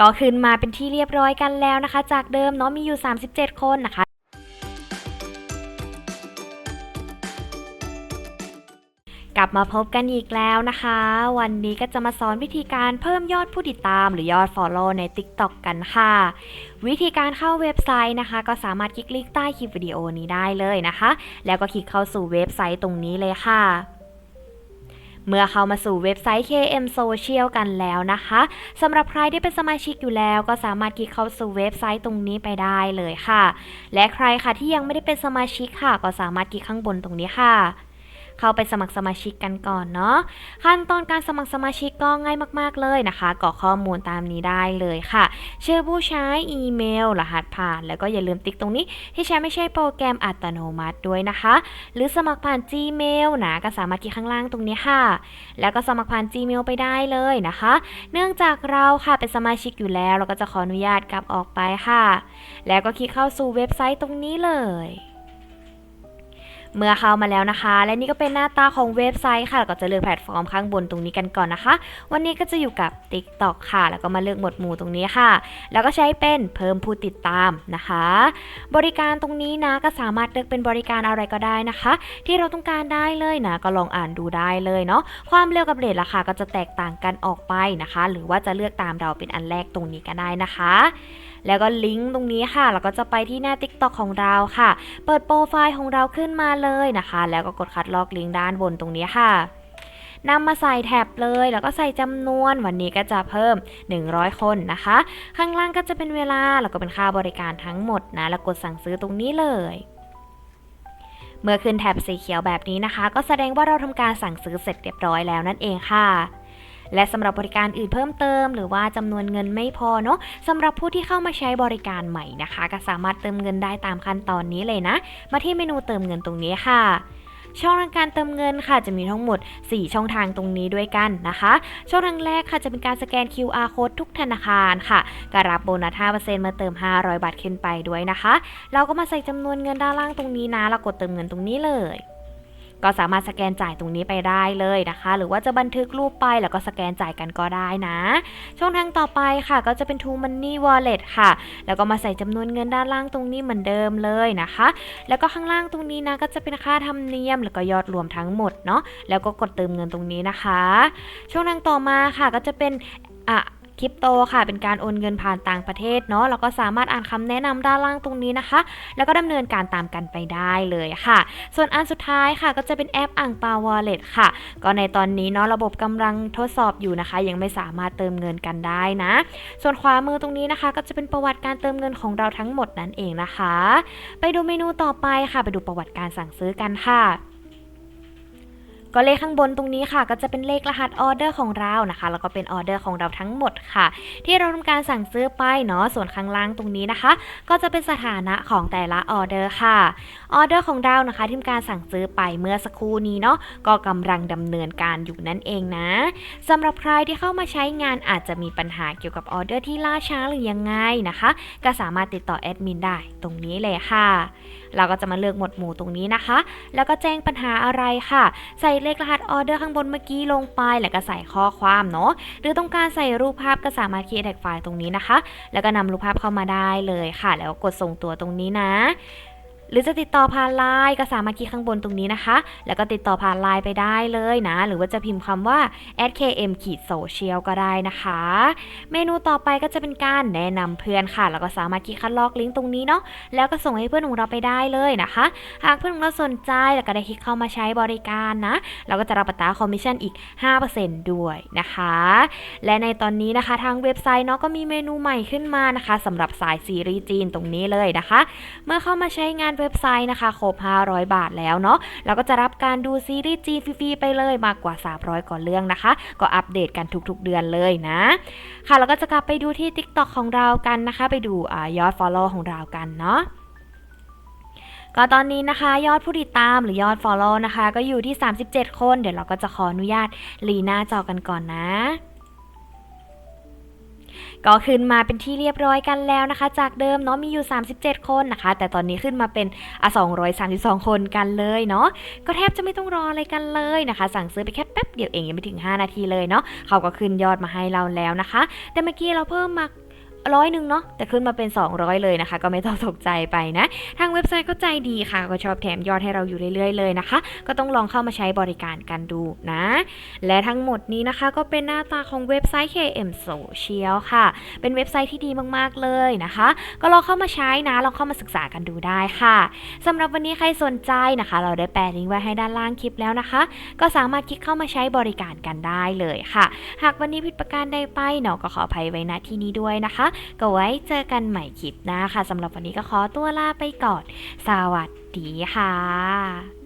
ก็ขึ้นมาเป็นที่เรียบร้อยกันแล้วนะคะ จากเดิมเนาะมีอยู่ 37 คนนะคะกลับมาพบกันอีกแล้วนะคะ วันนี้ก็จะมาสอนวิธีการเพิ่มยอดผู้ติดตาม หรือยอด Follow ใน TikTok กันค่ะ วิธีการเข้าเว็บไซต์นะคะ ก็สามารถคลิกลิงก์ใต้คลิปวิดีโอนี้ได้เลยนะคะ แล้วก็คลิกเข้าสู่เว็บไซต์ตรงนี้เลยค่ะ เมื่อเข้ามาสู่เว็บไซต์ KM Social กันแล้วนะคะสำหรับใครที่เป็นสมาชิกอยู่แล้ว ก็สามารถคลิกเข้าสู่เว็บไซต์ตรงนี้ไปได้เลยค่ะ และใครค่ะที่ยังไม่ได้เป็นสมาชิกค่ะ ก็สามารถคลิกข้างบนตรงนี้ค่ะ เข้าไปสมัครสมาชิกกันก่อนเนาะขั้นตอนการสมัครสมาชิกก็ง่ายมาก ๆเลยนะคะกรอกข้อมูลตามนี้ได้เลยค่ะ ชื่อผู้ใช้อีเมล รหัสผ่าน แล้วก็อย่าลืมติ๊กตรงนี้ ที่ใช้ไม่ใช่โปรแกรมอัตโนมัติด้วยนะคะ หรือสมัครผ่าน Gmail นะก็สามารถคลิกข้างล่างตรงนี้ค่ะ แล้วก็สมัครผ่าน Gmail ไปได้เลยนะคะ เนื่องจากเราค่ะเป็นสมาชิกอยู่แล้ว เราก็จะขออนุญาตกลับออกไปค่ะ แล้วก็คลิกเข้าสู่เว็บไซต์ตรงนี้เลย เมื่อเข้ามาแล้วนะคะ และนี่ก็เป็นหน้าตาของเว็บไซต์ค่ะแล้วก็จะเลือกแพลตฟอร์มข้างบนตรงนี้กันก่อนนะคะ วันนี้ก็จะอยู่กับ TikTok ค่ะ แล้วก็มาเลือกหมวดหมู่ตรงนี้ค่ะ แล้วก็ใช้เป็นเพิ่มผู้ติดตามนะคะ บริการตรงนี้นะก็สามารถเลือกเป็นบริการอะไรก็ได้นะคะ ที่เราต้องการได้เลยนะก็ลองอ่านดูได้เลยเนาะความเร็วกับเรทราคาก็จะแตกต่างกันออกไปนะคะ หรือว่าจะเลือกตามเราเป็นอันแรกตรงนี้ก็ได้นะคะ แล้วก็ลิงก์ตรงนี้ค่ะเราก็จะไปที่หน้า TikTok ของเราค่ะ เปิดโปรไฟล์ของเราขึ้นมาเลยนะคะ แล้วก็กดคัดลอกลิงก์ด้านบนตรงนี้ค่ะนำมาใส่แท็บเลย แล้วก็ใส่จำนวนวันนี้ก็จะเพิ่ม 100 คนนะคะ ข้างล่างก็จะเป็นเวลา แล้วก็เป็นค่าบริการทั้งหมดนะ แล้วกดสั่งซื้อตรงนี้เลย เมื่อขึ้นแท็บสีเขียวแบบนี้นะคะ ก็แสดงว่าเราทำการสั่งซื้อเสร็จเรียบร้อยแล้วนั่นเองค่ะ และสำหรับบริการอื่นเพิ่มเติม หรือว่าจำนวนเงินไม่พอเนาะสำหรับผู้ที่เข้ามาใช้บริการใหม่นะคะ ก็สามารถเติมเงินได้ตามขั้นตอนนี้เลยนะ มาที่เมนูเติมเงินตรงนี้ค่ะช่องทางการเติมเงินค่ะจะมีทั้งหมด 4 ช่องทางตรงนี้ด้วยกันนะคะ ช่องทางแรกค่ะจะเป็นการสแกน QR code ทุกธนาคารค่ะก็รับโบนัส5%มาเติม 500 บาทขึ้นไปด้วยนะคะ เราก็มาใส่จำนวนเงินด้านล่างตรงนี้นะแล้วกดเติมเงินตรงนี้เลย ก็สามารถสแกนจ่ายตรงนี้ไปได้เลยนะคะ หรือว่าจะบันทึกรูปไปแล้วก็สแกนจ่ายกันก็ได้นะ ช่องทางต่อไปค่ะ ก็จะเป็น True Money Wallet ค่ะ แล้วก็มาใส่จำนวนเงินด้านล่างตรงนี้เหมือนเดิมเลยนะคะ แล้วก็ข้างล่างตรงนี้นะก็จะเป็นค่าธรรมเนียม แล้วก็ยอดรวมทั้งหมดเนาะแล้วก็กดเติมเงินตรงนี้นะคะ ช่องทางต่อมาค่ะก็จะเป็นอะ คริปโตค่ะ เป็นการโอนเงินผ่านต่างประเทศเนาะแล้วก็สามารถอ่านคำแนะนำด้านล่างตรงนี้นะคะ แล้วก็ดำเนินการตามกันไปได้เลยค่ะ ส่วนอันสุดท้ายค่ะก็จะเป็นแอปอ่างปาวอลเล็ตค่ะ ก็ในตอนนี้เนาะระบบกำลังทดสอบอยู่นะคะ ยังไม่สามารถเติมเงินกันได้นะ ส่วนขวามือตรงนี้นะคะ ก็จะเป็นประวัติการเติมเงินของเราทั้งหมดนั่นเองนะคะ ไปดูเมนูต่อไปค่ะ ไปดูประวัติการสั่งซื้อกันค่ะ ก็เลขข้างบนตรงนี้ค่ะ ก็จะเป็นเลขรหัสออเดอร์ของเรานะคะ แล้วก็เป็นออเดอร์ของเราทั้งหมดค่ะ ที่เราทำการสั่งซื้อไปเนาะส่วนข้างล่างตรงนี้นะคะ ก็จะเป็นสถานะของแต่ละออเดอร์ค่ะออเดอร์ของเรานะคะที่ทำการสั่งซื้อไปเมื่อสักครู่นี้เนาะก็กำลังดำเนินการอยู่นั่นเองนะสำหรับใครที่เข้ามาใช้งานอาจจะมีปัญหาเกี่ยวกับออเดอร์ที่ล่าช้าหรือยังไงนะคะ ก็สามารถติดต่อแอดมินได้ตรงนี้เลยค่ะ เราก็จะมาเลือกหมวดหมู่ตรงนี้นะคะ แล้วก็แจ้งปัญหาอะไรค่ะ ใส่เลขรหัสออเดอร์ข้างบนเมื่อกี้ลงไป แล้วก็ใส่ข้อความเนาะ หรือต้องการใส่รูปภาพก็สามารถคีย์แท็กไฟล์ตรงนี้นะคะ แล้วก็นำรูปภาพเข้ามาได้เลยค่ะ แล้วกดส่งตัวตรงนี้นะ หรือจะติดต่อผ่านไลน์ก็สามารถคลิกข้างบนตรงนี้นะคะ แล้วก็ติดต่อผ่านไลน์ไปได้เลยนะ หรือว่าจะพิมพ์คำว่า @km ขีด social ก็ได้นะคะ เมนูต่อไปก็จะเป็นการแนะนำเพื่อนค่ะ แล้วก็สามารถคลิกคัดลอกลิงก์ตรงนี้เนาะ แล้วก็ส่งให้เพื่อนของเราไปได้เลยนะคะ หากเพื่อนของเราสนใจแล้วก็ได้คลิกเข้ามาใช้บริการนะ เราก็จะรับอัตราคอมมิชชั่นอีก 5%ด้วยนะคะ และในตอนนี้นะคะทางเว็บไซต์เนาะก็มีเมนูใหม่ขึ้นมานะคะสำหรับสายซีรีส์จีนตรงนี้เลยนะคะ เมื่อเข้ามาใช้งานเว็บไซต์นะคะครบ 500 บาทแล้วเนาะเราก็จะรับการดูซีรีส์จีนฟรีๆไปเลยมากกว่า 300 กว่าเรื่องนะคะ ก็อัปเดตกันทุกๆเดือนเลยนะ ค่ะเราก็จะกลับไปดูที่ TikTok ของเรากันนะคะ ไปดูอยอด Follow ของเรากันเนาะก็ตอนนี้นะคะยอดผู้ติดตามหรือยอด Follow นะคะ ก็อยู่ที่ 37 คน เดี๋ยวเราก็จะขออนุญาตรีหน้าจอกันก่อนนะ ก็ขึ้นมาเป็นที่เรียบร้อยกันแล้วนะคะ จากเดิมเนาะมีอยู่ 37 คนนะคะ แต่ตอนนี้ขึ้นมาเป็นอะ232 คนกันเลยเนาะก็แทบจะไม่ต้องรออะไรกันเลยนะคะ สั่งซื้อไปแค่แป๊บเดียวเองยังไม่ถึง 5 นาทีเลยเนาะเขาก็ขึ้นยอดมาให้เราแล้วนะคะ แต่เมื่อกี้เราเพิ่มมา ร้อยหนึ่งเนาะแต่ขึ้นมาเป็น 200 เลยนะคะ ก็ไม่ต้องตกใจไปนะ ทางเว็บไซต์ก็ใจดีค่ะ ก็ชอบแถมยอดให้เราอยู่เรื่อยๆเลยนะคะ ก็ต้องลองเข้ามาใช้บริการกันดูนะ และทั้งหมดนี้นะคะ ก็เป็นหน้าตาของเว็บไซต์ KM Social ค่ะ เป็นเว็บไซต์ที่ดีมากๆเลยนะคะ ก็ลองเข้ามาใช้นะลองเข้ามาศึกษากันดูได้ค่ะสำหรับวันนี้ใครสนใจนะคะ เราได้แปะลิงก์ไว้ให้ด้านล่างคลิปแล้วนะคะ ก็สามารถคลิกเข้ามาใช้บริการกันได้เลยค่ะ หากวันนี้ผิดประการใดไปเนาะก็ขออภัยไว้ณที่นี้ด้วยนะคะก็ไว้เจอกันใหม่คลิปหน้าค่ะสำหรับวันนี้ก็ขอตัวลาไปก่อน สวัสดีค่ะ